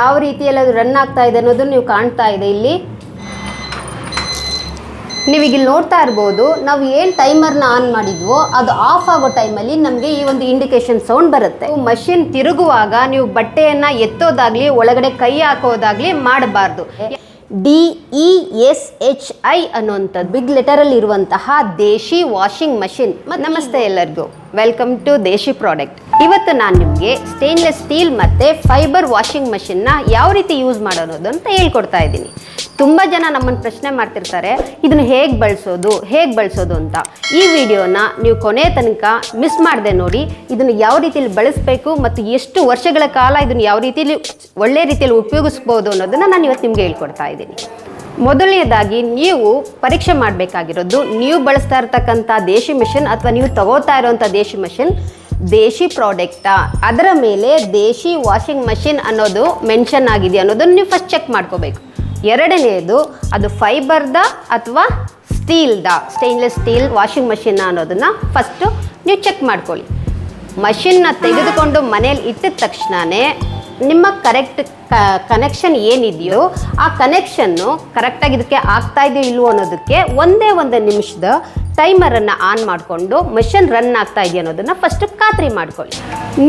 ಯಾವ ರೀತಿಯಲ್ಲಿ ಅದು ರನ್ ಆಗ್ತಾ ಇದೆ ಅನ್ನೋದು ನೀವು ಕಾಣ್ತಾ ಇದೆ ಇಲ್ಲಿ. ನೀವೀಗ ಇಲ್ಲಿ ನೋಡ್ತಾ ಇರ್ಬೋದು, ನಾವು ಏನು ಟೈಮರ್ನ ಆನ್ ಮಾಡಿದ್ವೋ, ಅದು ಆಫ್ ಆಗೋ ಟೈಮಲ್ಲಿ ನಮಗೆ ಈ ಒಂದು ಇಂಡಿಕೇಶನ್ ಸೌಂಡ್ ಬರುತ್ತೆ. ಮಷಿನ್ ತಿರುಗುವಾಗ ನೀವು ಬಟ್ಟೆಯನ್ನು ಎತ್ತೋದಾಗ್ಲಿ, ಒಳಗಡೆ ಕೈ ಹಾಕೋದಾಗ್ಲಿ ಮಾಡಬಾರ್ದು. D E S H I ಅನ್ನುವಂಥದ್ದು ಬಿಗ್ ಲೆಟರಲ್ಲಿ ಇರುವಂತಹ ದೇಶಿ ವಾಷಿಂಗ್ ಮಷಿನ್ ನಮಸ್ತೆ ಎಲ್ಲರಿಗೂ. ವೆಲ್ಕಮ್ ಟು ದೇಶಿ ಪ್ರಾಡಕ್ಟ್ ಇವತ್ತು ನಾನು ನಿಮಗೆ ಸ್ಟೇನ್ಲೆಸ್ ಸ್ಟೀಲ್ ಮತ್ತು ಫೈಬರ್ ವಾಷಿಂಗ್ ಮಷಿನ್ನ ಯಾವ ರೀತಿ ಯೂಸ್ ಮಾಡೋದು ಅಂತ ಹೇಳ್ಕೊಡ್ತಾ ಇದ್ದೀನಿ. ತುಂಬ ಜನ ನಮ್ಮನ್ನು ಪ್ರಶ್ನೆ ಮಾಡ್ತಿರ್ತಾರೆ, ಇದನ್ನು ಹೇಗೆ ಬಳಸೋದು ಹೇಗೆ ಬಳಸೋದು ಅಂತ? ಈ ವಿಡಿಯೋನ ನೀವು ಕೊನೆ ತನಕ ಮಿಸ್ ಮಾಡದೆ ನೋಡಿ, ಇದನ್ನು ಯಾವ ರೀತಿಯಲ್ಲಿ ಬಳಸಬೇಕು ಮತ್ತು ಎಷ್ಟು ವರ್ಷಗಳ ಕಾಲ ಇದನ್ನು ಯಾವ ರೀತಿಯಲ್ಲಿ ಒಳ್ಳೆ ರೀತಿಯಲ್ಲಿ ಉಪಯೋಗಿಸ್ಬೋದು ಅನ್ನೋದನ್ನು ನಾನು ಇವತ್ತು ನಿಮಗೆ ಹೇಳ್ಕೊಡ್ತಾ ಇದ್ದೀನಿ. ಮೊದಲನೇದಾಗಿ ನೀವು ಪರೀಕ್ಷೆ ಮಾಡಬೇಕಾಗಿರೋದು, ನೀವು ಬಳಸ್ತಾ ಇರತಕ್ಕಂಥ ದೇಶಿ ಮಿಷನ್ ಅಥವಾ ನೀವು ತಗೋತಾ ಇರೋವಂಥ ದೇಶಿ ಮಿಷನ್, ದೇಶಿ ಪ್ರಾಡಕ್ಟಾ. ಅದರ ಮೇಲೆ ದೇಶಿ ವಾಷಿಂಗ್ ಮಷಿನ್ ಅನ್ನೋದು ಮೆನ್ಷನ್ ಆಗಿದೆ ಅನ್ನೋದನ್ನು ನೀವು ಫಸ್ಟ್ ಚೆಕ್ ಮಾಡ್ಕೋಬೇಕು. ಎರಡನೆಯದು ಅದು ಫೈಬರ್ದ ಅಥವಾ ಸ್ಟೀಲ್ದ ಸ್ಟೇನ್ಲೆಸ್ ಸ್ಟೀಲ್ ವಾಷಿಂಗ್ ಮಷಿನ್ ಅನ್ನೋದನ್ನು ಫಸ್ಟು ನೀವು ಚೆಕ್ ಮಾಡ್ಕೊಳ್ಳಿ. ಮಷಿನ್ನ ತೆಗೆದುಕೊಂಡು ಮನೇಲಿ ಇಟ್ಟಿದ ತಕ್ಷಣವೇ ನಿಮ್ಮ ಕರೆಕ್ಟ್ ಕನೆಕ್ಷನ್ ಏನಿದೆಯೋ ಆ ಕನೆಕ್ಷನ್ನು ಕರೆಕ್ಟಾಗಿ ಇದಕ್ಕೆ ಆಗ್ತಾ ಇದೆಯೋ ಇಲ್ವೋ ಅನ್ನೋದಕ್ಕೆ ಒಂದೇ ಒಂದು ನಿಮಿಷದ ಟೈಮರನ್ನು ಆನ್ ಮಾಡಿಕೊಂಡು ಮಷಿನ್ ರನ್ ಆಗ್ತಾ ಇದೆಯೋ ಅನ್ನೋದನ್ನು ಫಸ್ಟು ಖಾತ್ರಿ ಮಾಡ್ಕೊಳ್ಳಿ.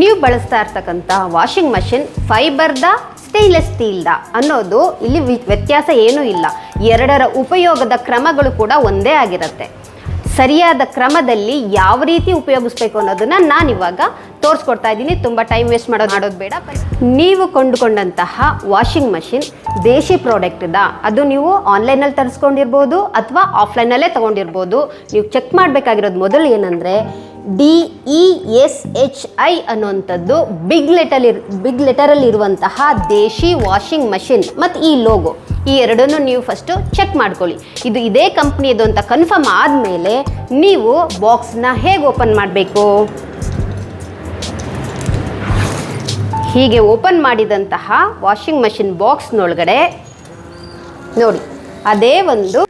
ನೀವು ಬಳಸ್ತಾ ಇರ್ತಕ್ಕಂಥ ವಾಷಿಂಗ್ ಮಷಿನ್ ಫೈಬರ್ದ ಸ್ಟೇನ್ಲೆಸ್ ಸ್ಟೀಲ್ದ ಅನ್ನೋದು ಇಲ್ಲಿ ವ್ಯತ್ಯಾಸ ಏನೂ ಇಲ್ಲ. ಎರಡರ ಉಪಯೋಗದ ಕ್ರಮಗಳು ಕೂಡ ಒಂದೇ ಆಗಿರುತ್ತೆ. ಸರಿಯಾದ ಕ್ರಮದಲ್ಲಿ ಯಾವ ರೀತಿ ಉಪಯೋಗಿಸ್ಬೇಕು ಅನ್ನೋದನ್ನು ನಾನಿವಾಗ ತೋರಿಸ್ಕೊಡ್ತಾ ಇದ್ದೀನಿ. ತುಂಬ ಟೈಮ್ ವೇಸ್ಟ್ ಮಾಡೋದು ಮಾಡೋದು ಬೇಡ. ನೀವು ಕೊಂಡುಕೊಂಡಂತಹ ವಾಷಿಂಗ್ ಮಷಿನ್ ದೇಶಿ ಪ್ರಾಡಕ್ಟ್ದ ಅದು ನೀವು ಆನ್ಲೈನಲ್ಲಿ ತರಿಸ್ಕೊಂಡಿರ್ಬೋದು ಅಥವಾ ಆಫ್ಲೈನಲ್ಲೇ ತೊಗೊಂಡಿರ್ಬೋದು. ನೀವು ಚೆಕ್ ಮಾಡಬೇಕಾಗಿರೋದು ಮೊದಲು ಏನಂದರೆ D E S H I ಅನ್ನುವಂಥದ್ದು ಬಿಗ್ ಲೆಟರ್ ಬಿಗ್ ಲೆಟರಲ್ಲಿ ಇರುವಂತಹ ದೇಶಿ ವಾಷಿಂಗ್ ಮಷಿನ್ ಮತ್ತು ಈ ಲೋಗೋ ಈ ಎರಡನ್ನು ನೀವು ಫಸ್ಟು ಚೆಕ್ ಮಾಡ್ಕೊಳ್ಳಿ. ಇದು ಇದೇ ಕಂಪ್ನಿಯದು ಅಂತ ಕನ್ಫರ್ಮ್ ಆದಮೇಲೆ ನೀವು ಬಾಕ್ಸ್ನ ಹೇಗೆ ಓಪನ್ ಮಾಡಬೇಕು? ಹೀಗೆ ಓಪನ್ ಮಾಡಿದಂತಹ ವಾಷಿಂಗ್ ಮಷಿನ್ ಬಾಕ್ಸ್ನೊಳಗಡೆ ನೋಡಿ, ಅದೇ ಒಂದು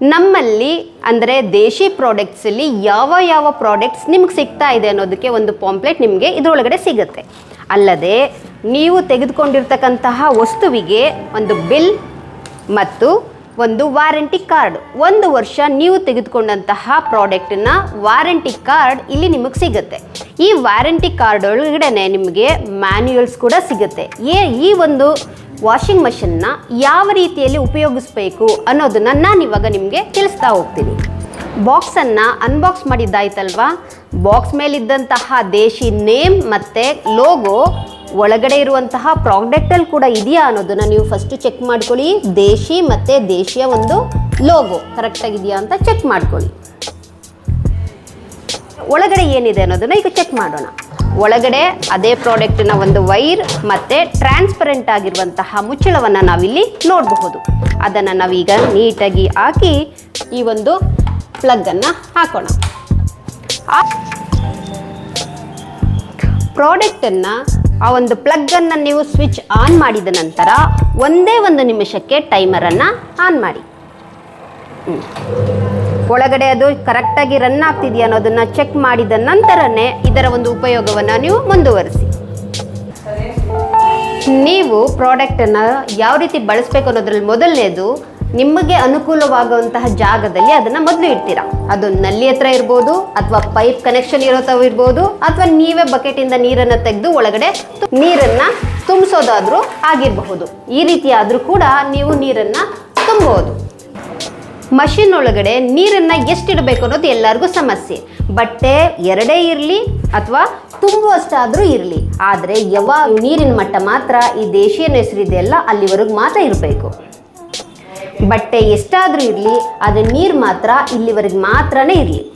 ನಮ್ಮಲ್ಲಿ ಅಂದರೆ ದೇಶಿ ಪ್ರಾಡಕ್ಟ್ಸಲ್ಲಿ ಯಾವ ಯಾವ ಪ್ರಾಡಕ್ಟ್ಸ್ ನಿಮ್ಗೆ ಸಿಗ್ತಾ ಇದೆ ಅನ್ನೋದಕ್ಕೆ ಒಂದು ಪಾಂಪ್ಲೆಟ್ ನಿಮಗೆ ಇದರೊಳಗಡೆ ಸಿಗುತ್ತೆ. ಅಲ್ಲದೆ ನೀವು ತೆಗೆದುಕೊಂಡಿರ್ತಕ್ಕಂತಹ ವಸ್ತುವಿಗೆ ಒಂದು ಬಿಲ್ ಮತ್ತು ಒಂದು ವಾರಂಟಿ ಕಾರ್ಡ್. ಒಂದು ವರ್ಷ ನೀವು ತೆಗೆದುಕೊಂಡಂತಹ ಪ್ರಾಡಕ್ಟನ್ನ ವಾರಂಟಿ ಕಾರ್ಡ್ ಇಲ್ಲಿ ನಿಮಗೆ ಸಿಗುತ್ತೆ. ಈ ವಾರಂಟಿ ಕಾರ್ಡ್ ಒಳಗಡೆ ನಿಮಗೆ ಮ್ಯಾನ್ಯುಯಲ್ಸ್ ಕೂಡ ಸಿಗುತ್ತೆ. ಏ, ಈ ಒಂದು ವಾಷಿಂಗ್ ಮಷಿನ್ನ ಯಾವ ರೀತಿಯಲ್ಲಿ ಉಪಯೋಗಿಸ್ಬೇಕು ಅನ್ನೋದನ್ನು ನಾನು ಇವಾಗ ನಿಮಗೆ ತಿಳಿಸ್ತಾ ಹೋಗ್ತೀನಿ. ಬಾಕ್ಸನ್ನು ಅನ್ಬಾಕ್ಸ್ ಮಾಡಿದ್ದಾಯ್ತಲ್ವಾ? ಬಾಕ್ಸ್ ಮೇಲಿದ್ದಂತಹ ದೇಶಿ ನೇಮ್ ಮತ್ತು ಲೋಗೋ ಒಳಗಡೆ ಇರುವಂತಹ ಪ್ರಾಡಕ್ಟಲ್ಲಿ ಕೂಡ ಇದೆಯಾ ಅನ್ನೋದನ್ನು ನೀವು ಫಸ್ಟು ಚೆಕ್ ಮಾಡ್ಕೊಳ್ಳಿ. ದೇಶಿ ಮತ್ತು ದೇಶಿಯ ಒಂದು ಲೋಗೋ ಕರೆಕ್ಟಾಗಿದೆಯಾ ಅಂತ ಚೆಕ್ ಮಾಡ್ಕೊಳ್ಳಿ. ಒಳಗಡೆ ಏನಿದೆ ಅನ್ನೋದನ್ನ ಈಗ ಚೆಕ್ ಮಾಡೋಣ. ಒಳಗಡೆ ಅದೇ ಪ್ರಾಡಕ್ಟಿನ ಒಂದು ವೈರ್ ಮತ್ತು ಟ್ರಾನ್ಸ್ಪರೆಂಟ್ ಆಗಿರುವಂತಹ ಮುಚ್ಚಳವನ್ನು ನಾವಿಲ್ಲಿ ನೋಡಬಹುದು. ಅದನ್ನು ನಾವೀಗ ನೀಟಾಗಿ ಹಾಕಿ ಈ ಒಂದು ಪ್ಲಗ್ಗನ್ನು ಹಾಕೋಣ. ಪ್ರಾಡಕ್ಟನ್ನು ಆ ಒಂದು ಪ್ಲಗ್ಗನ್ನು ನೀವು ಸ್ವಿಚ್ ಆನ್ ಮಾಡಿದ ನಂತರ ಒಂದೇ ಒಂದು ನಿಮಿಷಕ್ಕೆ ಟೈಮರನ್ನು ಆನ್ ಮಾಡಿ. ಒಳಗಡೆ ಅದು ಕರೆಕ್ಟಾಗಿ ರನ್ ಆಗ್ತಿದೆಯಾ ಅನ್ನೋದನ್ನು ಚೆಕ್ ಮಾಡಿದ ನಂತರನೇ ಇದರ ಒಂದು ಉಪಯೋಗವನ್ನು ನೀವು ಮುಂದುವರಿಸಿ. ನೀವು ಪ್ರಾಡಕ್ಟನ್ನು ಯಾವ ರೀತಿ ಬಳಸಬೇಕು ಅನ್ನೋದ್ರಲ್ಲಿ ಮೊದಲನೇದು ನಿಮಗೆ ಅನುಕೂಲವಾಗುವಂತಹ ಜಾಗದಲ್ಲಿ ಅದನ್ನ ಮೊದಲು ಇಡ್ತೀರಾ? ಅದು ನಲ್ಲಿ ಹತ್ರ ಇರ್ಬೋದು, ಅಥವಾ ಪೈಪ್ ಕನೆಕ್ಷನ್ ಇರೋ ತಾವು ಇರ್ಬೋದು, ಅಥವಾ ನೀವೇ ಬಕೆಟಿಂದ ನೀರನ್ನು ತೆಗೆದು ಒಳಗಡೆ ನೀರನ್ನ ತುಂಬಿಸೋದಾದರೂ ಆಗಿರಬಹುದು. ಈ ರೀತಿ ಕೂಡ ನೀವು ನೀರನ್ನು ತುಂಬಬಹುದು ಮಷಿನ್ ಒಳಗಡೆ ನೀರನ್ನು ಎಷ್ಟಿಡಬೇಕು ಅನ್ನೋದು ಎಲ್ಲರಿಗೂ ಸಮಸ್ಯೆ. ಬಟ್ಟೆ ಎರಡೇ ಇರಲಿ, ಅಥವಾ ತುಂಬುವಷ್ಟಾದರೂ ಇರಲಿ. ಆದರೆ ಯಾವ ನೀರಿನ ಮಟ್ಟ ಮಾತ್ರ ಈ ದೇಶೀಯ ಹೆಸರಿದೆಯಲ್ಲ ಅಲ್ಲಿವರೆಗೂ ಮಾತ್ರ ಇರಬೇಕು. ಬಟ್ಟೆ ಎಷ್ಟಾದರೂ ಇರಲಿ ಅದು ನೀರು ಮಾತ್ರ ಇಲ್ಲಿವರೆಗೆ ಮಾತ್ರನೇ ಇರಲಿ.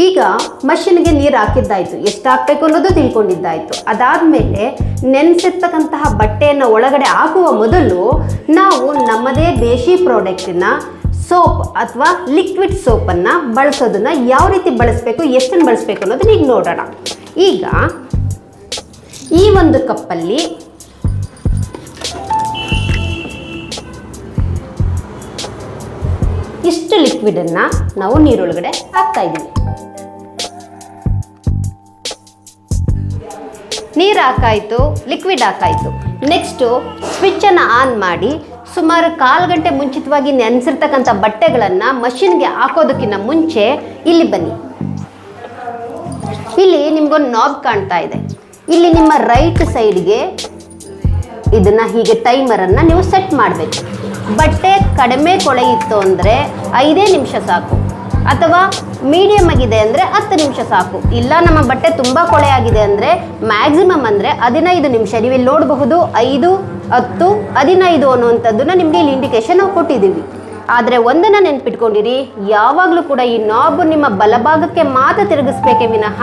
ಈಗ ಮಷಿನ್ಗೆ ನೀರು ಹಾಕಿದ್ದಾಯಿತು. ಎಷ್ಟು ಹಾಕಬೇಕು ಅನ್ನೋದು ಅದಾದ ಅದಾದಮೇಲೆ ನೆನೆಸಿರ್ತಕ್ಕಂತಹ ಬಟ್ಟೆಯನ್ನು ಒಳಗಡೆ ಹಾಕುವ ಮೊದಲು ನಾವು ನಮ್ಮದೇ ದೇಶಿ ಪ್ರಾಡಕ್ಟಿನ ಸೋಪ್ ಅಥವಾ ಲಿಕ್ವಿಡ್ ಸೋಪನ್ನು ಬಳಸೋದನ್ನು ಯಾವ ರೀತಿ ಬಳಸಬೇಕು ಎಷ್ಟನ್ನು ಬಳಸಬೇಕು ಅನ್ನೋದನ್ನ ಈಗ ನೋಡೋಣ. ಈಗ ಈ ಒಂದು ಕಪ್ಪಲ್ಲಿ ಇಷ್ಟು ಲಿಕ್ವಿಡನ್ನು ನಾವು ನೀರೊಳಗಡೆ ಹಾಕ್ತಾ ಇದ್ದೀವಿ. ನೀರು ಹಾಕಾಯಿತು ಲಿಕ್ವಿಡ್ ಹಾಕಾಯಿತು. ನೆಕ್ಸ್ಟು ಸ್ವಿಚ್ಚನ್ನು ಆನ್ ಮಾಡಿ ಸುಮಾರು ಕಾಲು ಗಂಟೆ ಮುಂಚಿತವಾಗಿ ನೆನೆಸಿರ್ತಕ್ಕಂಥ ಬಟ್ಟೆಗಳನ್ನು ಮಷಿನ್ಗೆ ಹಾಕೋದಕ್ಕಿಂತ ಮುಂಚೆ ಇಲ್ಲಿ ಬನ್ನಿ. ಇಲ್ಲಿ ನಿಮ್ಗೊಂದು ನಾಬ್ ಕಾಣ್ತಾ ಇದೆ. ಇಲ್ಲಿ ನಿಮ್ಮ ರೈಟ್ ಸೈಡ್ಗೆ ಇದನ್ನ ಹೀಗೆ ಟೈಮರನ್ನು ನೀವು ಸೆಟ್ ಮಾಡಬೇಕು. ಬಟ್ಟೆ ಕಡಿಮೆ ಕೊಳೆಯಿತ್ತು ಅಂದರೆ ಐದೇ ನಿಮಿಷ ಸಾಕು. ಅಥವಾ ಮೀಡಿಯಮ್ ಆಗಿದೆ ಅಂದರೆ ಹತ್ತು ನಿಮಿಷ ಸಾಕು. ಇಲ್ಲ, ನಮ್ಮ ಬಟ್ಟೆ ತುಂಬ ಕೊಳೆ ಆಗಿದೆ ಅಂದರೆ ಮ್ಯಾಕ್ಸಿಮಮ್ ಅಂದರೆ ಹದಿನೈದು ನಿಮಿಷ. ನೀವು ಇಲ್ಲಿ ನೋಡಬಹುದು ಐದು, ಹತ್ತು, ಹದಿನೈದು ಅನ್ನುವಂಥದ್ದನ್ನು ನಿಮಗೆ ಇಲ್ಲಿ ಇಂಡಿಕೇಶನ್ ನಾವು ಕೊಟ್ಟಿದ್ದೀವಿ. ಆದರೆ ಒಂದನ್ನು ನೆನ್ಪಿಟ್ಕೊಂಡಿರಿ, ಯಾವಾಗಲೂ ಕೂಡ ಈ ನಾಬು ನಿಮ್ಮ ಬಲಭಾಗಕ್ಕೆ ಮಾತ್ರ ತಿರುಗಿಸ್ಬೇಕೇ ವಿನಃ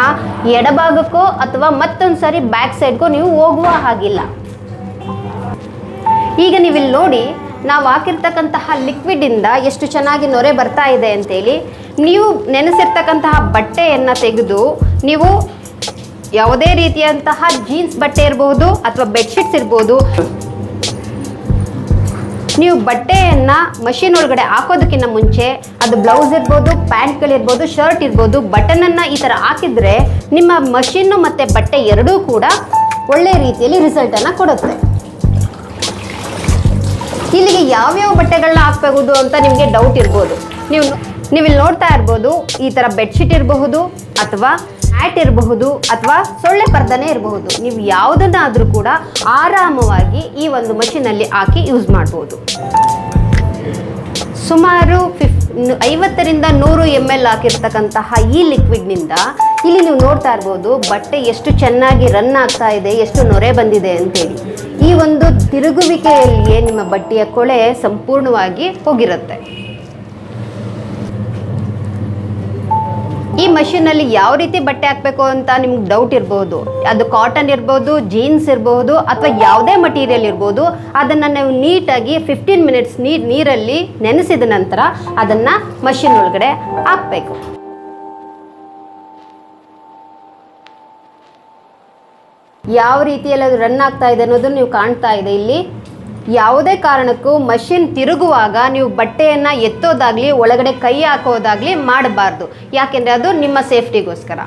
ಎಡಭಾಗಕ್ಕೋ ಅಥವಾ ಮತ್ತೊಂದು ಸಾರಿ ಬ್ಯಾಕ್ ಸೈಡ್ಗೋ ನೀವು ಹೋಗುವ ಹಾಗಿಲ್ಲ. ಈಗ ನೀವಿಲ್ಲಿ ನೋಡಿ ನಾವು ಹಾಕಿರ್ತಕ್ಕಂತಹ ಲಿಕ್ವಿಡಿಂದ ಎಷ್ಟು ಚೆನ್ನಾಗಿ ನೊರೆ ಬರ್ತಾ ಇದೆ ಅಂತೇಳಿ, ನೀವು ನೆನೆಸಿರ್ತಕ್ಕಂತಹ ಬಟ್ಟೆಯನ್ನು ತೆಗೆದು, ನೀವು ಯಾವುದೇ ರೀತಿಯಂತಹ ಜೀನ್ಸ್ ಬಟ್ಟೆ ಇರ್ಬೋದು ಅಥವಾ ಬೆಡ್ಶೀಟ್ಸ್ ಇರ್ಬೋದು, ನೀವು ಬಟ್ಟೆಯನ್ನು ಮಷಿನ್ ಒಳಗಡೆ ಹಾಕೋದಕ್ಕಿಂತ ಮುಂಚೆ, ಅದು ಬ್ಲೌಸ್ ಇರ್ಬೋದು, ಪ್ಯಾಂಟ್ಗಳಿರ್ಬೋದು ಶರ್ಟ್ ಇರ್ಬೋದು ಬಟನನ್ನು ಈ ಥರ ಹಾಕಿದರೆ ನಿಮ್ಮ ಮಷಿನ್ನು ಮತ್ತು ಬಟ್ಟೆ ಎರಡೂ ಕೂಡ ಒಳ್ಳೆ ರೀತಿಯಲ್ಲಿ ರಿಸಲ್ಟನ್ನು ಕೊಡುತ್ತೆ. ಇಲ್ಲಿಗೆ ಯಾವ್ಯಾವ ಬಟ್ಟೆಗಳನ್ನ ಹಾಕ್ಬಹುದು ಅಂತ ನಿಮಗೆ ಡೌಟ್ ಇರ್ಬೋದು. ನೀವು ನೀವು ಇಲ್ಲಿ ನೋಡ್ತಾ ಇರ್ಬೋದು, ಈ ಥರ ಬೆಡ್ಶೀಟ್ ಇರಬಹುದು ಅಥವಾ ಮ್ಯಾಟ್ ಇರಬಹುದು ಅಥವಾ ಸೊಳ್ಳೆ ಪರ್ದನೆ ಇರಬಹುದು. ನೀವು ಯಾವುದನ್ನಾದರೂ ಕೂಡ ಆರಾಮವಾಗಿ ಈ ಒಂದು ಮಷಿನಲ್ಲಿ ಹಾಕಿ ಯೂಸ್ ಮಾಡ್ಬೋದು. ಸುಮಾರು ಫಿಫ್ ಐವತ್ತರಿಂದ ನೂರು ಎಂ ಎಲ್ ಹಾಕಿರ್ತಕ್ಕಂತಹ ಈ ಲಿಕ್ವಿಡ್ನಿಂದ ಇಲ್ಲಿ ನೀವು ನೋಡ್ತಾ ಇರ್ಬೋದು ಬಟ್ಟೆ ಎಷ್ಟು ಚೆನ್ನಾಗಿ ರನ್ ಆಗ್ತಾ ಇದೆ, ಎಷ್ಟು ನೊರೆ ಬಂದಿದೆ ಅಂತೇಳಿ. ಈ ಒಂದು ತಿರುಗುವಿಕೆಯಲ್ಲಿಯೇ ನಿಮ್ಮ ಬಟ್ಟೆಯ ಕೊಳೆ ಸಂಪೂರ್ಣವಾಗಿ ಹೋಗಿರುತ್ತೆ. ಈ ಮಷೀನಲ್ಲಿ ಯಾವ ರೀತಿ ಬಟ್ಟೆ ಹಾಕಬೇಕು ಅಂತ ನಿಮ್ಗೆ ಡೌಟ್ ಇರ್ಬೋದು. ಅದು ಕಾಟನ್ ಇರ್ಬೋದು ಜೀನ್ಸ್ ಇರ್ಬೋದು, ಅಥವಾ ಯಾವುದೇ ಮಟೀರಿಯಲ್ ಇರ್ಬೋದು, ಅದನ್ನು ನೀವು ನೀಟಾಗಿ ಫಿಫ್ಟೀನ್ ಮಿನಿಟ್ಸ್ ನೀರು ನೀರಲ್ಲಿ ನೆನೆಸಿದ ನಂತರ ಅದನ್ನು ಮಷಿನ್ ಒಳಗಡೆ ಹಾಕಬೇಕು. ಯಾವ ರೀತಿಯಲ್ಲಿ ಅದು ರನ್ ಆಗ್ತಾ ಇದೆ ಅನ್ನೋದು ನೀವು ಕಾಣ್ತಾ ಇದೆ ಇಲ್ಲಿ. ಯಾವುದೇ ಕಾರಣಕ್ಕೂ ಮಷಿನ್ ತಿರುಗುವಾಗ ನೀವು ಬಟ್ಟೆಯನ್ನು ಎತ್ತೋದಾಗಲಿ, ಒಳಗಡೆ ಕೈ ಹಾಕೋದಾಗಲಿ ಮಾಡಬಾರ್ದು. ಯಾಕೆಂದರೆ ಅದು ನಿಮ್ಮ ಸೇಫ್ಟಿಗೋಸ್ಕರ.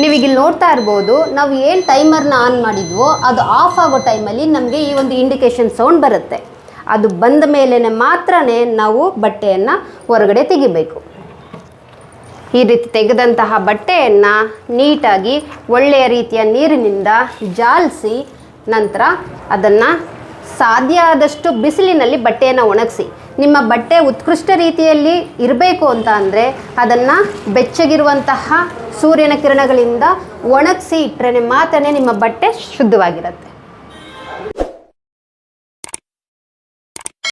ನೀವೀಗ ಇಲ್ಲಿ ನೋಡ್ತಾ ಇರ್ಬೋದು, ನಾವು ಏನು ಟೈಮರ್ನ ಆನ್ ಮಾಡಿದ್ವೋ, ಅದು ಆಫ್ ಆಗೋ ಟೈಮಲ್ಲಿ ನಮಗೆ ಈ ಒಂದು ಇಂಡಿಕೇಶನ್ ಸೌಂಡ್ ಬರುತ್ತೆ. ಅದು ಬಂದ ಮೇಲೆ ಮಾತ್ರನೇ ನಾವು ಬಟ್ಟೆಯನ್ನು ಹೊರಗಡೆ ತೆಗಿಬೇಕು. ಈ ರೀತಿ ತೆಗೆದಂತಹ ಬಟ್ಟೆಯನ್ನು ನೀಟಾಗಿ ಒಳ್ಳೆಯ ರೀತಿಯ ನೀರಿನಿಂದ ಜಾಲಿಸಿ ನಂತರ ಅದನ್ನು ಸಾಧ್ಯ ಆದಷ್ಟು ಬಿಸಿಲಿನಲ್ಲಿ ಬಟ್ಟೆಯನ್ನು ಒಣಗಿಸಿ. ನಿಮ್ಮ ಬಟ್ಟೆ ಉತ್ಕೃಷ್ಟ ರೀತಿಯಲ್ಲಿ ಇರಬೇಕು ಅಂತ ಅಂದರೆ ಅದನ್ನು ಬೆಚ್ಚಗಿರುವಂತಹ ಸೂರ್ಯನ ಕಿರಣಗಳಿಂದ ಒಣಗಿಸಿ ಇಟ್ಟರೆ ಮಾತ್ರನೇ ನಿಮ್ಮ ಬಟ್ಟೆ ಶುದ್ಧವಾಗಿರುತ್ತೆ.